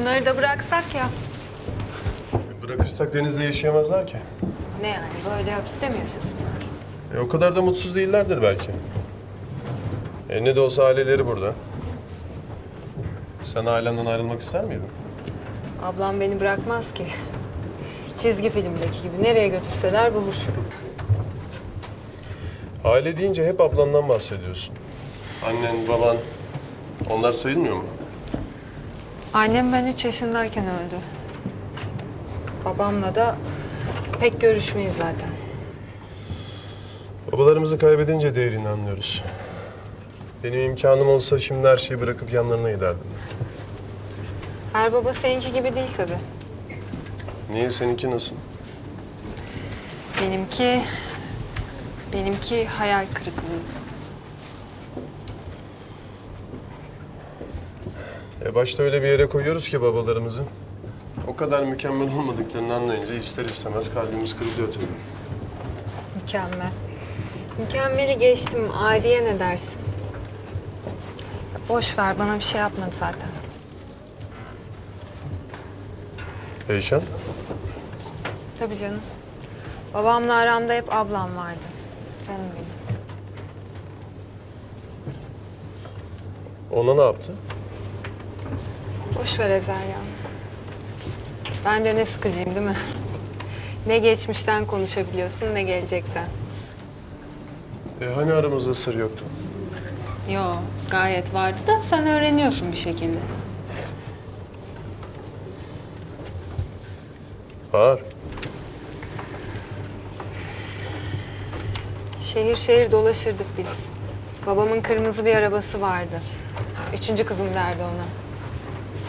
Bunları da bıraksak ya. Bırakırsak denizde yaşayamazlar ki. Ne yani böyle hapiste mi yaşasınlar? E, o kadar da mutsuz değillerdir belki. E, ne de olsa aileleri burada. Sen ailenden ayrılmak ister miydin? Ablam beni bırakmaz ki. Çizgi filmdeki gibi nereye götürseler bulur. Aile deyince hep ablandan bahsediyorsun. Annen, baban, onlar sayılmıyor mu? Annem ben üç yaşındayken öldü. Babamla da pek görüşmeyiz zaten. Babalarımızı kaybedince değerini anlıyoruz. Benim imkanım olsa şimdi her şeyi bırakıp yanlarına giderdim. Her baba seninki gibi değil tabii. Niye seninki nasıl? Benimki... Benimki hayal kırıklığı. E başta öyle bir yere koyuyoruz ki babalarımızı. O kadar mükemmel olmadıklarını anlayınca ister istemez kalbimiz kırılıyor tabii. Mükemmel. Mükemmeli geçtim. Adiye ne dersin? Ya Boş ver bana bir şey yapmadı zaten. Eyşan, Tabii canım. Babamla aramda hep ablam vardı. Canım benim. ona ne yaptı? Boş ver Ezel ya. Ben de ne sıkıcıyım değil mi? Ne geçmişten konuşabiliyorsun ne gelecekten. E hani aramızda sır yoktu? Yo gayet vardı da sen öğreniyorsun bir şekilde. Bahar, Şehir şehir dolaşırdık biz. Babamın kırmızı bir arabası vardı. Üçüncü kızım derdi ona.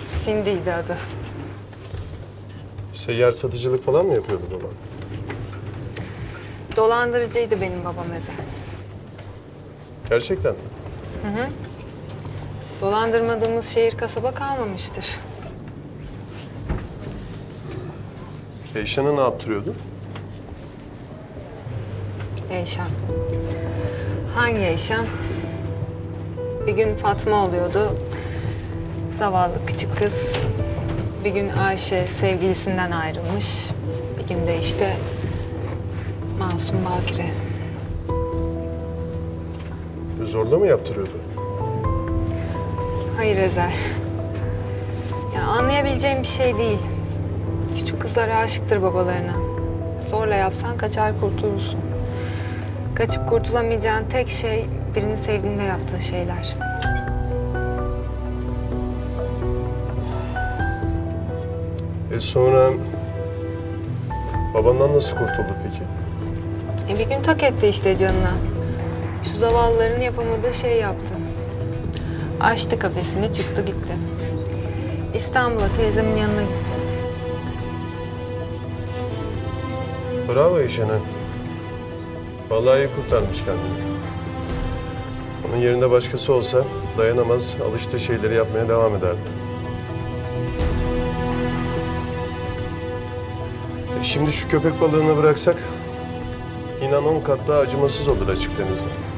Cindy'ydi adı. seyyar satıcılık falan mı yapıyordu baban? Dolandırıcıydı benim babam Ezel. Gerçekten mi? Dolandırmadığımız şehir kasaba kalmamıştır. Eyşan'ı ne yaptırıyordu? Eyşan. Hangi Eyşan? Bir gün Fatma oluyordu. Zavallı küçük kız. Bir gün Ayşe sevgilisinden ayrılmış. Bir gün de işte Masum Bakire. Zorla mı yaptırıyordu? Hayır Ezel. Ya anlayabileceğim bir şey değil. Küçük kızlar aşıktır babalarına. Zorla yapsan kaçar kurtulursun. Kaçıp kurtulamayacağın tek şey birini sevdiğinde yaptığı şeyler. E sonra babandan nasıl kurtuldu peki? E bir gün tak etti işte canına. Şu zavallıların yapamadığı şey yaptı. Açtı kafesini çıktı gitti. İstanbul'a teyzemin yanına gitti. Bravo Eyşan'a. Vallahi iyi kurtarmış kendini. Onun yerinde başkası olsa dayanamaz, alıştığı şeyleri yapmaya devam ederdi. Şimdi şu köpek balığını bıraksak, inan on kat daha acımasız olur açık denizde.